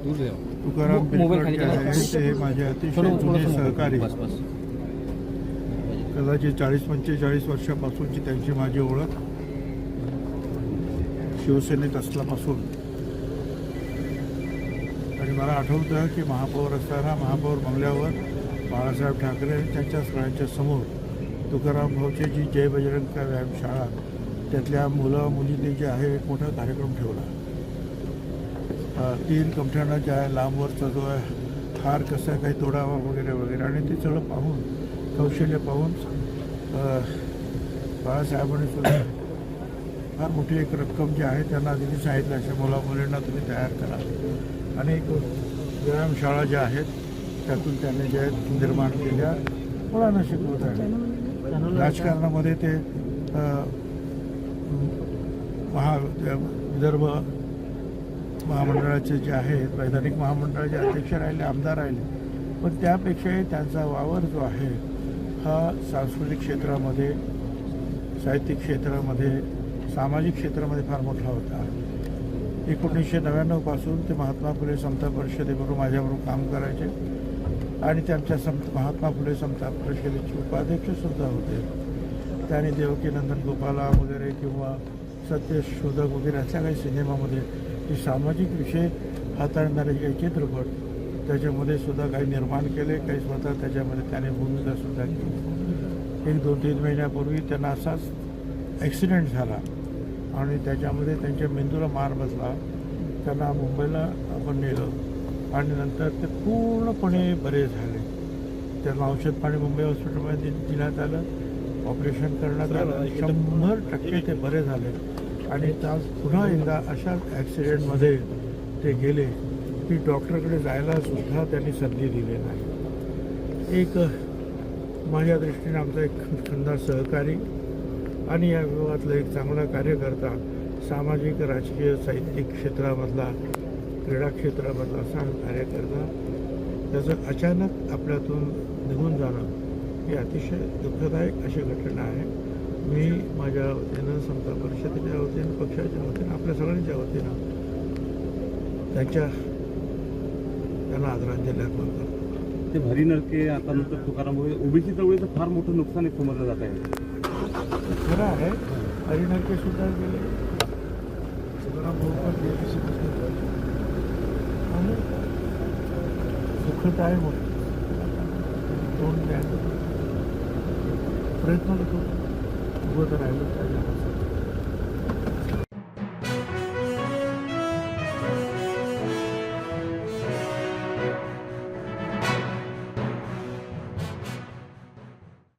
तुकाराम. ते माझे अतिशय जुने सहकारी. कदाचित चाळीस पंचेचाळीस वर्षापासूनची त्यांची माझी ओळख. शिवसेनेत असल्यापासून. आणि मला आठवतं की महापौर असताना महापौर बंगल्यावर बाळासाहेब ठाकरे त्यांच्या सगळ्यांच्या समोर तुकाराम भाऊची जी जय बजरंग का व्यायामशाळा त्यातल्या मुलं मुलींनी जे आहे एक मोठा कार्यक्रम ठेवला. तीन कमठ्यानं ज्या आहे लांबवरचा जो आहे हार कसा काही तोडावा वगैरे वगैरे. आणि ते सगळं पाहून कौशल्य पाहून बाळासाहेबांनी सुद्धा फार मोठी एक रक्कम जी आहे त्यांना तिने सांगितलं. अशा मुला मुलींना तुम्ही तयार करा. आणि व्यायामशाळा ज्या आहेत त्यातून त्यांनी ज्या आहेत निर्माण केल्या. मुलांना शिकवत आहे. राजकारणामध्ये ते महा विदर्भ महामंडळाचे जे आहेत वैधानिक महामंडळाचे अध्यक्ष राहिले आमदार राहिले पण त्यापेक्षाही त्यांचा वावर जो आहे हा सांस्कृतिक क्षेत्रामध्ये साहित्यिक क्षेत्रामध्ये सामाजिक क्षेत्रामध्ये फार मोठा होता. एकोणीसशे नव्याण्णवपासून ते महात्मा फुले समता परिषदेबरोबर माझ्याबरोबर काम करायचे आणि त्यांच्या सम महात्मा फुले समता परिषदेचे उपाध्यक्षसुद्धा होते. त्याने देवकीनंदन गोपाला वगैरे किंवा सत्यशोधक वगैरे अशा काही सिनेमामध्ये जे सामाजिक विषय हाताळणारे जे चित्रपट त्याच्यामध्ये सुद्धा काही निर्माण केले काही स्वतः त्याच्यामध्ये त्याने भूमिकासुद्धा केली. एक दोन तीन महिन्यापूर्वी त्यांना असाच ॲक्सिडेंट झाला आणि त्याच्यामध्ये त्यांच्या मेंदूला मार बसला. त्यांना मुंबईला आपण नेलं आणि नंतर ते पूर्णपणे बरे झाले. त्यांना औषध पाणी मुंबई हॉस्पिटलमध्ये देण्यात आलं. ऑपरेशन करण्यात आलं. शंभर टक्के ते बरे झाले. आणि आज पुन्हा एकदा अशाच ॲक्सिडेंटमध्ये ते गेले की डॉक्टरकडे जायलासुद्धा त्यांनी संधी दिली नाही. एक माझ्या दृष्टीने आमचा एक खंदा सहकारी आणि या विभागातला एक चांगला कार्यकर्ता सामाजिक राजकीय साहित्यिक क्षेत्रामधला क्रीडा क्षेत्रामधला असा कार्यकर्ता त्याचं अचानक आपल्यातून निघून जाणं ही अतिशय दुःखदायक अशी घटना आहे. मी माझ्या जनसंपर्क समता परिषदेच्या पक्षाच्या वतीनं आपल्या सगळ्यांच्या वतीनं त्यांच्या त्यांना आदरांजली अर्पण करतो. ते भरी नरके आता नंतर तुकाराम ओबीसी चळवळीचं फार मोठं नुकसान आहे समजलं जात आहे. खरं आहे हरिनाके सुद्धा गेले. तुकाराम आणि दुःखद आहे म्हणून तोंड द्यायचं प्रयत्न करतो. उभं तर राहिलं पाहिजे.